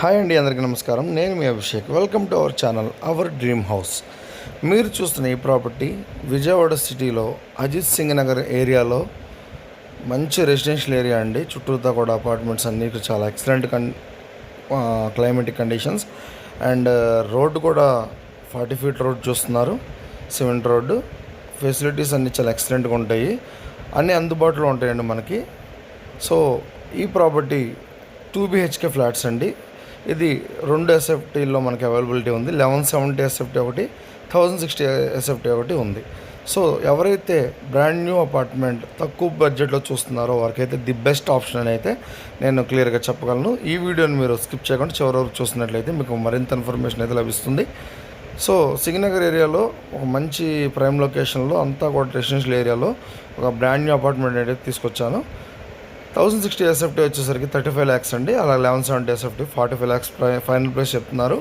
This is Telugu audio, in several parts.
హాయ్ అండి అందరికీ నమస్కారం. నేను మీ Abhishek. Welcome to our channel our dream house మీరు చూస్తున్న ఈ ప్రాపర్టీ విజయవాడ సిటీలో అజిత్ సింగ్ నగర్ ఏరియాలో. మంచి రెసిడెన్షియల్ ఏరియా అండి. చుట్టూతా కూడా అపార్ట్మెంట్స్ అన్నీ ఇక్కడ చాలా ఎక్సలెంట్ కన్ క్లైమేటిక్ కండిషన్స్ అండ్ రోడ్డు కూడా ఫార్టీ ఫీట్ రోడ్ చూస్తున్నారు. Cement road. ఫెసిలిటీస్ అన్నీ చాలా ఎక్సలెంట్గా ఉంటాయి. అన్నీ అందుబాటులో ఉంటాయండి మనకి. సో ఈ ప్రాపర్టీ టూ బిహెచ్కే ఫ్లాట్స్ అండి. ఇది రెండు ఎస్ఎఫ్టీలో మనకి అవైలబిలిటీ ఉంది. లెవెన్ సెవెంటీ ఎస్ఎఫ్టీ ఒకటి థౌజండ్ సిక్స్టీ ఎస్ఎఫ్టీ ఒకటి ఉంది. సో ఎవరైతే బ్రాండ్ న్యూ అపార్ట్మెంట్ తక్కువ బడ్జెట్లో చూస్తున్నారో వారికైతే ది బెస్ట్ ఆప్షన్ అని అయితే నేను క్లియర్గా చెప్పగలను. ఈ వీడియోని మీరు స్కిప్ చేయకుండా చివరి వరకు చూసినట్లయితే మీకు మరింత ఇన్ఫర్మేషన్ అయితే లభిస్తుంది. సో సింగనగర్ ఏరియాలో ఒక మంచి ప్రైమ్ లొకేషన్లో అంతా కూడా రెసిడెన్షియల్ ఏరియాలో ఒక బ్రాండ్ న్యూ అపార్ట్మెంట్ అయితే తీసుకొచ్చాను. థౌసండ్ సిక్స్టీ ఎస్ఎఫ్టీ వచ్చేసరికి థర్టీ ఫైవ్ ల్యాక్స్ అండి. అలా eleven seventy SFT forty five lakhs final price చెప్తున్నారు.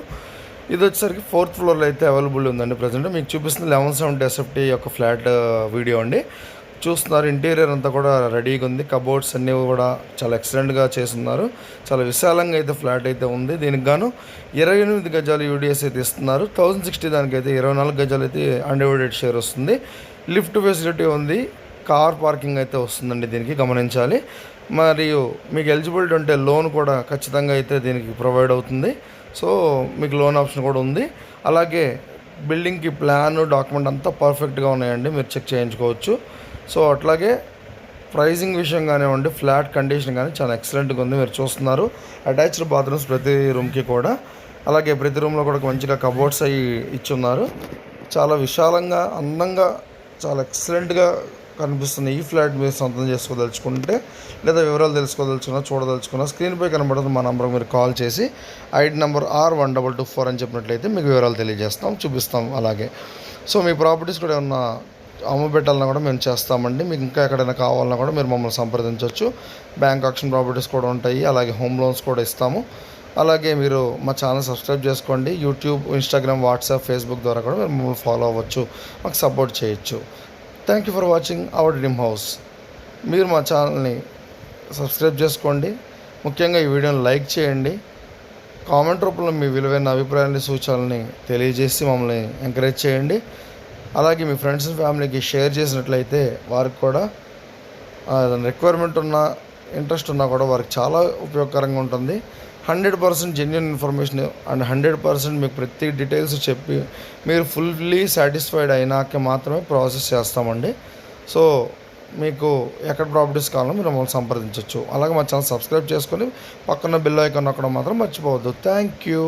ఇది వచ్చేసరికి ఫోర్త్ ఫ్లోర్లో అయితే అవైలబుల్ ఉందండి ప్రజెంట్ మీకు చూపిస్తుంది లెవెన్ సెవెంటీ ఎస్ఎఫ్టీ యొక్క ఫ్లాట్ వీడియో uh, అండి. చూస్తున్నారు ఇంటీరియర్ అంతా కూడా రెడీగా ఉంది. కబోర్డ్స్ అన్నీ కూడా చాలా ఎక్సలెంట్గా చేస్తున్నారు. చాలా విశాలంగా అయితే ఫ్లాట్ అయితే ఉంది. దీనికి గాను ఇరవై ఎనిమిది గజాలు యూడిఎస్ అయితే ఇస్తున్నారు. థౌజండ్ సిక్స్టీ దానికైతే ఇరవై నాలుగు గజాలు అయితే అన్డివైడెడ్ షేర్ వస్తుంది. లిఫ్ట్ ఫెసిలిటీ ఉంది. కార్ పార్కింగ్ అయితే వస్తుందండి దీనికి గమనించాలి. మరియు మీకు ఎలిజిబిలిటీ ఉంటే లోన్ కూడా ఖచ్చితంగా అయితే దీనికి ప్రొవైడ్ అవుతుంది. సో మీకు లోన్ ఆప్షన్ కూడా ఉంది. అలాగే బిల్డింగ్కి ప్లాన్ డాక్యుమెంట్ అంతా పర్ఫెక్ట్గా ఉన్నాయండి. మీరు చెక్ చేయించుకోవచ్చు. సో అట్లాగే ప్రైజింగ్ విషయం కానివ్వండి ఫ్లాట్ కండిషన్ కానీ చాలా ఎక్సలెంట్గా ఉంది. మీరు చూస్తున్నారు. అటాచ్డ్ బాత్రూమ్స్ ప్రతి రూమ్కి కూడా. అలాగే ప్రతి రూమ్లో కూడా మంచిగా కబోర్డ్స్ అవి ఇచ్చున్నారు చాలా విశాలంగా అందంగా చాలా ఎక్సలెంట్గా కనిపిస్తుంది. ఈ ఫ్లాట్ మీరు సొంతం చేసుకోదలుచుకుంటే లేదా వివరాలు తెలుసుకోదలుచుకున్నా చూడదలుచుకున్నా స్క్రీన్పై కనబడుతున్న మా నంబర్ మీరు కాల్ చేసి ID number R one double two four అని చెప్పినట్లయితే మీకు వివరాలు తెలియజేస్తాం చూపిస్తాం అలాగే. సో మీ ప్రాపర్టీస్ కూడా ఏమన్నా అమ్మబెట్టాలన్నా కూడా మేము చేస్తామండి. మీకు ఇంకా ఎక్కడైనా కావాలన్నా కూడా మీరు మమ్మల్ని సంప్రదించవచ్చు. బ్యాంక్ ఆక్షన్ ప్రాపర్టీస్ కూడా ఉంటాయి. అలాగే హోమ్ లోన్స్ కూడా ఇస్తాము. అలాగే మీరు మా ఛానల్ సబ్స్క్రైబ్ చేసుకోండి. యూట్యూబ్ ఇన్స్టాగ్రామ్ వాట్సాప్ ఫేస్బుక్ ద్వారా కూడా మీరు మమ్మల్ని ఫాలో అవ్వచ్చు. మాకు సపోర్ట్ చేయొచ్చు. Thank you for watching our dream house మీరు మా ఛానల్ని సబ్స్క్రైబ్ చేసుకోండి. ముఖ్యంగా ఈ వీడియోని లైక్ చేయండి. కామెంట్ రూపంలో మీ విలువైన అభిప్రాయాన్ని సూచనల్ని తెలియజేసి మమ్మల్ని ఎంకరేజ్ చేయండి. అలాగే మీ ఫ్రెండ్స్ ఫ్యామిలీకి షేర్ చేసినట్లయితే వారికి కూడా రిక్వైర్మెంట్ ఉన్న ఇంట్రెస్ట్ ఉన్నా కూడా వారికి చాలా ఉపయోగకరంగా ఉంటుంది. Hundred percent genuine information and hundred percent మీకు ప్రతి డీటెయిల్స్ చెప్పి మీరు ఫుల్లీ సాటిస్ఫైడ్ అయినాక మాత్రమే ప్రాసెస్ చేస్తామండి. సో మీకు ఎక్కడ ప్రాపర్టీస్ కావాలో మీరు మమ్మల్ని సంప్రదించవచ్చు అలాగే మా ఛానల్ సబ్స్క్రైబ్ చేసుకొని పక్కన బిల్ ఐకాన్ అక్కడ మాత్రం మర్చిపోవద్దు. Thank you